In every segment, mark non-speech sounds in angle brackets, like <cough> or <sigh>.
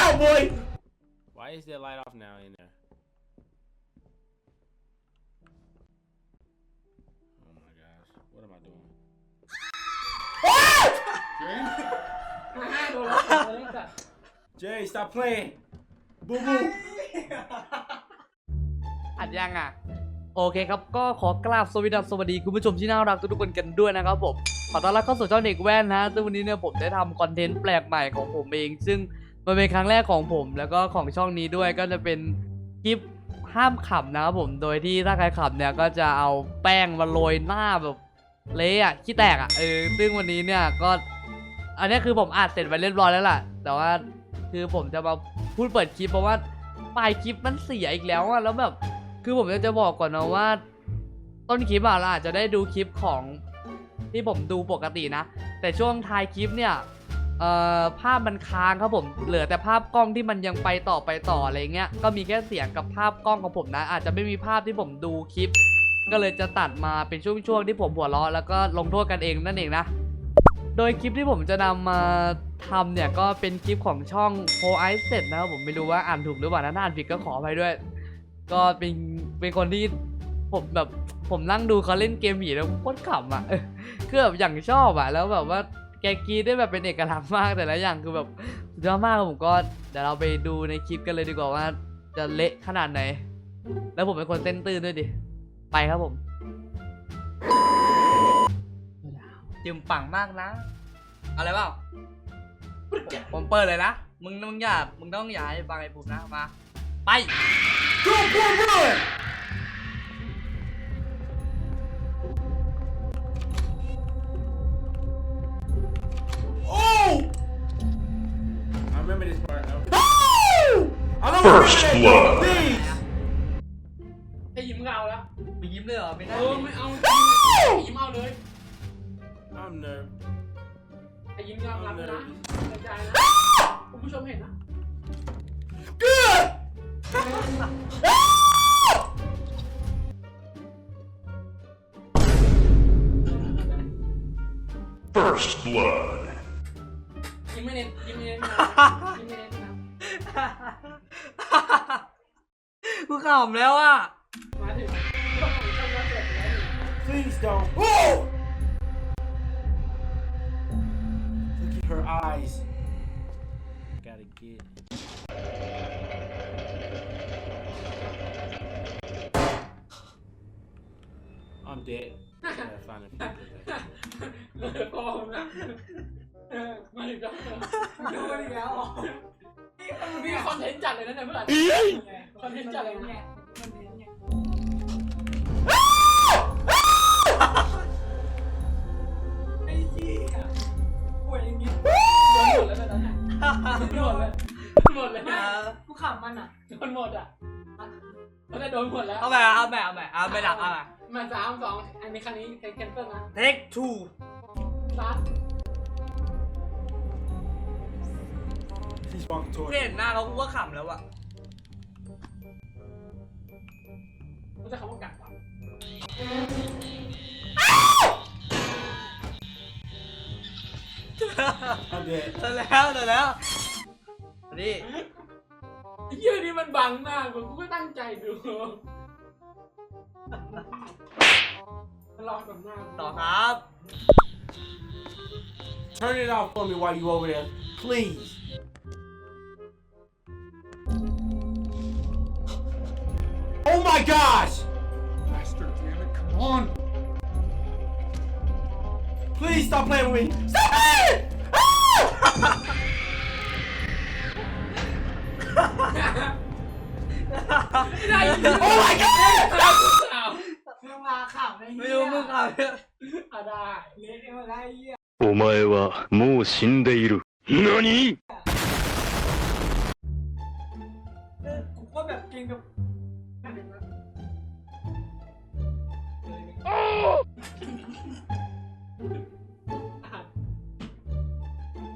out, boy. Why is the light off now in there? Oh my gosh. What am I doing? ห้าโดนแล้วเลยสัตว์ Jay, stop playing. Boo boo. อัดยังอะ โอเคครับ ก็ขอกราบสวัสดีสวัสดีคุณผู้ชมที่น่ารักทุกๆคนกันด้วยนะครับผม ขอต้อนรับเข้าสู่ช่องเด็กแว่นนะซึ่งวันนี้เนี่ยผมได้ทำคอนเทนต์แปลกใหม่ของผมเอง ซึ่ง มันเป็นครั้งแรกของผมแล้วก็ของช่องนี้ด้วยก็จะเป็นคลิปห้ามขำนะครับผมโดยที่ถ้าใครขำเนี่ยก็จะเอาแป้งมาโรยหน้าแบบเละอะขี้แตกอะเออซึ่งวันนี้เนี่ยก็ อันนี้คือผมอัดเสร็จไปเรียบร้อยแล้วล่ะ แต่ว่าคือผมจะมาพูดเปิดคลิปเพราะว่าปลายคลิปมันเสียอีกแล้วอะแล้วแบบ คือผมจะบอกก่อนนะว่า ต้นคลิปอะเราอาจจะได้ดูคลิปของที่ผมดูปกตินะ แต่ช่วงท้ายคลิปเนี่ย เอ่อภาพมันค้างครับผม เหลือแต่ภาพกล้องที่มันยังไปต่อไปต่ออะไรเงี้ย ก็มีแค่เสียงกับภาพกล้องของผมนะ อาจจะไม่มีภาพที่ผมดูคลิป ก็เลยจะตัดมาเป็นช่วงๆที่ผมหัวเราะแล้วก็ลงโทษกันเองนั่นเองนะ โดยคลิปที่ผมจะนำมาทำเนี่ยก็เป็นคลิปของช่อง p o i c e t นะครับผมไม่รู้ว่าอ่านถูกหรือเปล่านะถ้าอ่านผิดก็ขออภัยด้วย ก็เป็นเป็นคนที่ผมแบบผมนั่งดูเขาเล่นเกมผีแล้วโคตรขำอะเออคือแบบอย่างชอบอะแล้วแบบว่า แกกรีดได้แบบเป็นเอกลักษณ์มากแต่ละอย่างคือแบบสุดยอดมากครับผมก็เดี๋ยวเราไปดูในคลิปกันเลยดีกว่าว่าจะเละขนาดไหน แล้วผมเป็นคนเต้นตื้นด้วยดิ ไปครับผมจิมปังมากนะ อะไรเปล่า ผมเปิดเลยนะ มึงมึงอย่า มึงต้องอย่าให้ฟังไอ้ผมนะ มา ไป First remember that. blood. Please. ไอ้ยิ้มก็เอาแล้วไปยิ้มเลยเหรอไม่ได้เออไม่เอาไอ้ยิ้มเอาเลย I'm nervous. ไอ้ยิ้มยอมรับนะกระจายนะคุณผู้ชมเห็นนะ Good. First blood. ยิ้มไม่เน้นยิ้มไม่เน้นนะยิ้มไม่เน้นนะ ขำแล้วอะมาถึงช่องของช่องแล้วเสร็จแล้ว Please don't. Oh! Look at her eyes. Gotta get. I'm dead. I gotta find a few good เออพอผมนะเออมาถึงแล้วดูกันอีกแล้วเหรอนี่คอนเทนต์จัดเลยนะเนี่ยเมื่อไหร่ คอนเทนต์จัดเลี้ยนะไอ้ยี่อะป่วยอย่างงี้โดนหมดแล้วตอนนี้นโดนหมดเลยหมดเลยนะกูขำมันอะโดนหมดอะแล้วได้โดนหมดแล้วเอาใหม่เอาใหม่เอาใหม่เอาไม่หลับเอาใหม่มาสามสองอันนี้คันนี้เทคแคนเซิลนะ take two สาร์ท She's walking กู towards เห็นหน้าเขากูก็ขำแล้วอะ รู้จักคำว่ากัดปะ I'm dead. เสร็จแล้วเสร็จแล้วนี่ไอ้เหี้ยนี่มันบังหน้ากูกูก็ตั้งใจดูมันรอกับหน้าต่อครับ Turn it off for me while you over there, please. Oh my gosh! Please stop playing with me. Stop it! Ah! ไม่ได้ Oh my god! อ้าว มึงพาขำไอ้เหี้ย ไม่รู้มึงขำเนี่ย อ่ะได้ เละไปหมดแล้วไอ้เหี้ย お前はもう死んでいる。何 เออกูก็แบบเก่งกับ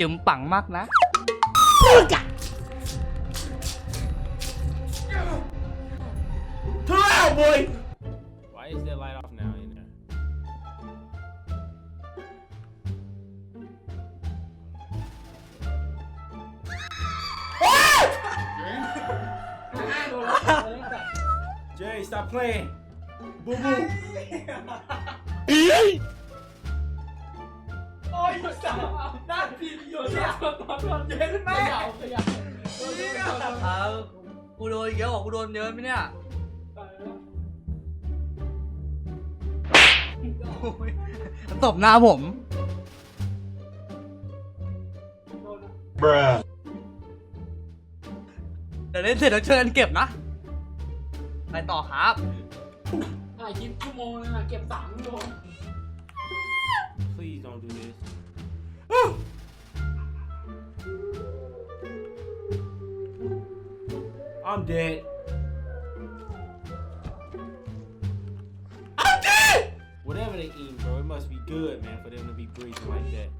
จึมปังมากนะ Why is their light off now in there? <laughs> Jay, stop playing. Boo boo. <laughs> Oh, you stop. สาวด้านผิดอยู่เนี่ยเย็นไหมขยับขยับเอากูโดนเยอะกว่ากูโดนเยอะไหมเนี่ยตบหน้าผม Bruh. เดี๋ยวเล่นเสร็จแล้วเชิญเก็บนะ ไปต่อครับถ่ายคลิปชั่วโมงนึงอะเก็บสามชั่วโมง Please don't do this. I'm dead. I'm dead! Whatever they eat, bro, it must be good, man, for them to be breathing like that.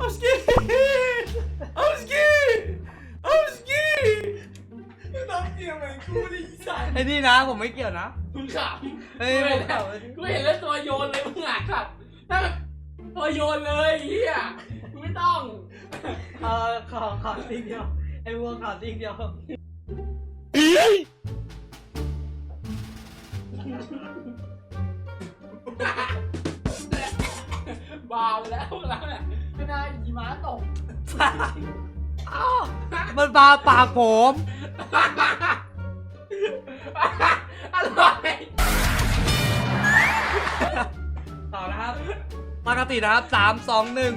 I'm scared! I'm scared! I'm scared! น้องเกี่ยวเหมือนกูดิสันไอ้นี่นะผมไม่เกี่ยวนะคุณขำเฮ้ยกูผเห็มนเก่าแล้วกูเห็นแล้วตัวโยนเลยมึงอะครับนั่น ตัวโยนเลยเฮียมึงไม่ต้องเออขอขอทีเดียวไอ้วัวขอทีเดียวบาไปแล้วแล้วเนี่ยไม่ได้ยีม้าตกมันปาปากผม อร่อย ปกตินะครับสามสองหนึ่ง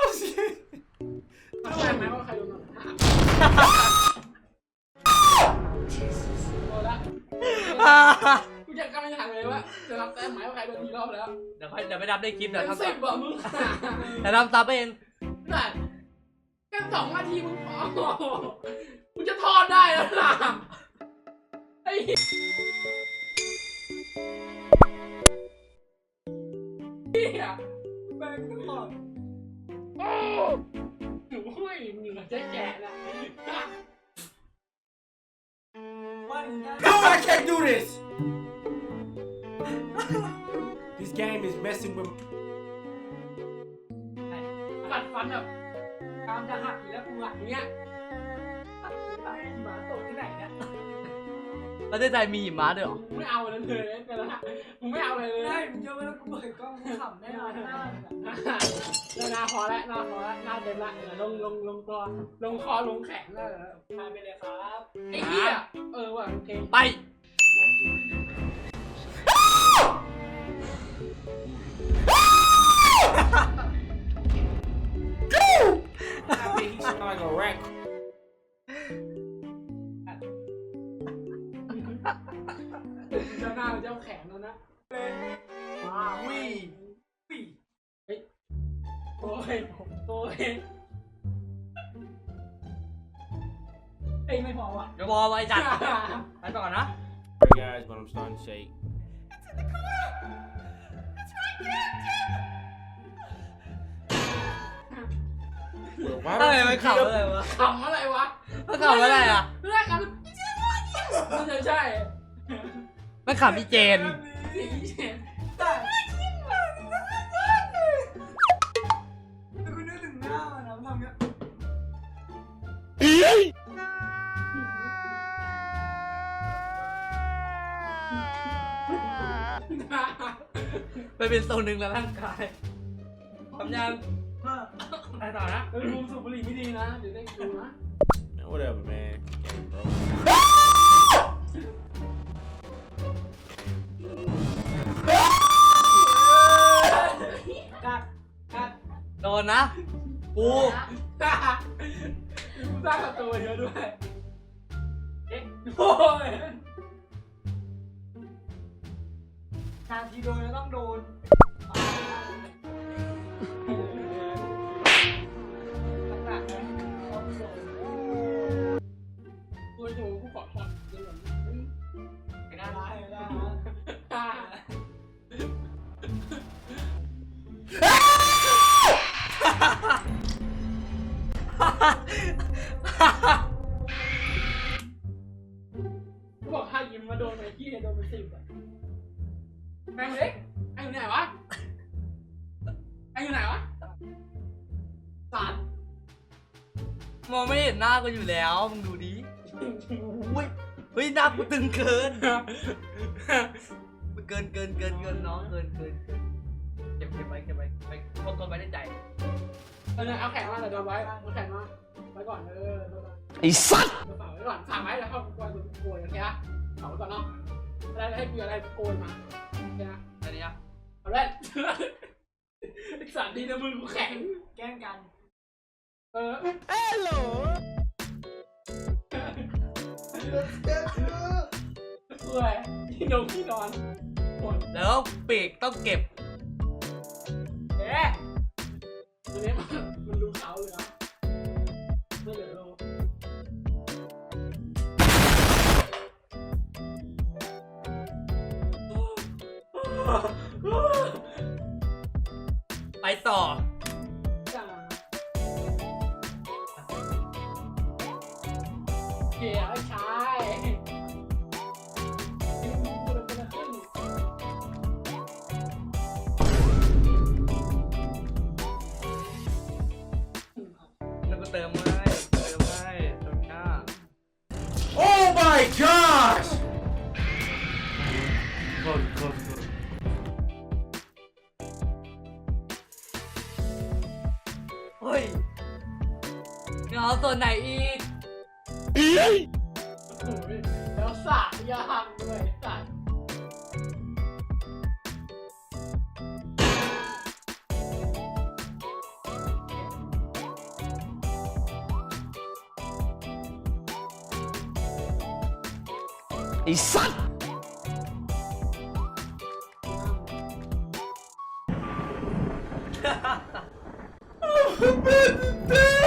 I'm scared. รู้ไหมว่าใครโดนหนังโดนละกูจะกำลังถามเลยว่าจะรับแต้มไหมว่าใครโดนกี่รอบแล้วเดี๋ยวค่อยเดี๋ยวไปดับได้คลิปเดี๋ยวทำสิซับบ่มึงเดี๋ยวทำซับเองนั่นแค่สองนาทีมึงพอมึงจะทอดได้แล้วล่ะไอ้ I can't do this! this game is messing with กัดฟันแบบกามจะหักอยู่แล้วกูอะอย่างเงี้ยหมาตกที่ไหนเนี่ย ประเทศไทยมีหิมะด้วยเหรอมึงไม่เอาเลยเลยแต่ละมึงไม่เอาเลยเลยได้มึงเยอะไปแล้วกูเปิดกล้องกูขำแน่นอนหน้ามึงอะแล้วหน้าพอแล้วหน้าพอแล้วหน้าเต็มละเดี๋ยวลงลงลงตัวลงคอลงแขนแล้วพาไปเลยครับไอ้เหี้ยเออว่ะโอเคไป ไม่พอว่ะเดี๋ยวพอไว้จัดไปก่อนนะ Sorry, guys, but I'm starting to shake. Well, why ทำไม don't มัน you ขับ get อะไร up? วะขำอะไรวะมันขับอะไรอะไม่ได้ขำไม่ใช่ใช่มันขับพี่เจน สีเขียนแต่กูนึกถึงหน้ามันนะมันทำเงี้ย ไปเป็นโซนหนึ่งแล้วร่างกายทำยังไปต่อนะเออดูสูบบุหรี่ไม่ดีนะ เดี๋ยวได้ดูนะ Man, whatever, man. Game, bro. กัดกัดโดนนะ กูกูสร้างประตูเยอะด้วย เอ๊ะโอ้ย นาทีโดนแล้วต้องโดน แม่งเล็กไอ้อยู่ไหนวะไอ้อยู่ไหนวะสารมองไม่เห็นหน้ากูอยู่แล้วมึงดูดิอุ้ยเฮ้ยหน้ากูตึงเกินเกินเกินเกินเกินน้องเกินเกินเกินเก็บเก็บไว้เก็บไว้ไปทนทนไว้ในใจเออเอาแขนมาเดี๋ยวเดี๋ยวไว้เอาแขนมาไว้ก่อนเออไอ้สัตว์ฝากไว้ก่อนฝากไว้แล้วเข้าโกยโกยโอเคนะฝากไว้ก่อนเนาะ อะไรให้กูอะไรโกยมาโอเคนะอันนี้อะเอาเล่นไอ้สัตว์ดีนะมือกูแข็ง แกล้งกัน เออเปื่อยที่นอนที่นอนหมดแล้วปีกต้องเก็บแกตัวนี้มัน เงาส่วนไหนอีกโอ้ยแล้วสาดยางด้วยสัตว์ไอ้สัตว์เ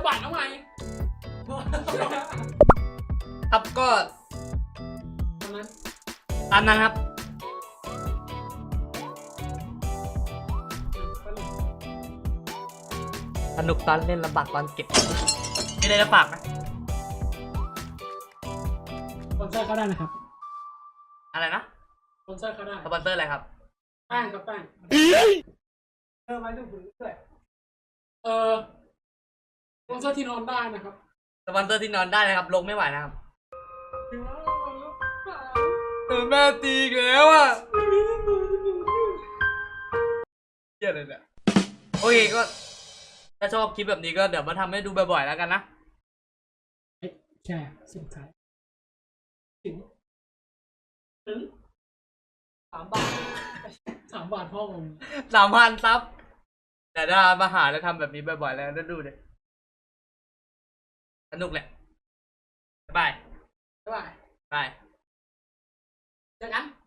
ะบัดทำไมครับก็ตอนนั้นตามนั้นครับ สนุกตอนเล่นลำบากตอนเก็บมีอะไรจะฝากไหมสปอนเซอร์เขาได้นะครับอะไรนะสปอนเซอร์เขาได้สปอนเซอร์อะไรครับ แป้งกับแป้งเออไม้ดูดด้วยเออส ปอนเซอร์ที่นอนได้นะครับสปอนเซอร์ที่นอนได้นะครับ ลงไม่ไหวนะครับเออแม่ตีอีกแล้วอะเหี้ยอะไรเนี่ยโอเคก็ ถ้าชอบคลิปแบบนี้ก็เดี๋ยวมาทำให้ดูบ่อยๆแล้วกันนะ แค่สุดท้ายถึงถึงสามบาทสามบาทพ่อผม สามพันซับแต่ถ้ามาหาแล้วทำแบบนี้บ่อยๆแล้วก็ดูเลย สนุกแหละ บาย Các bạn, บาย chào lắm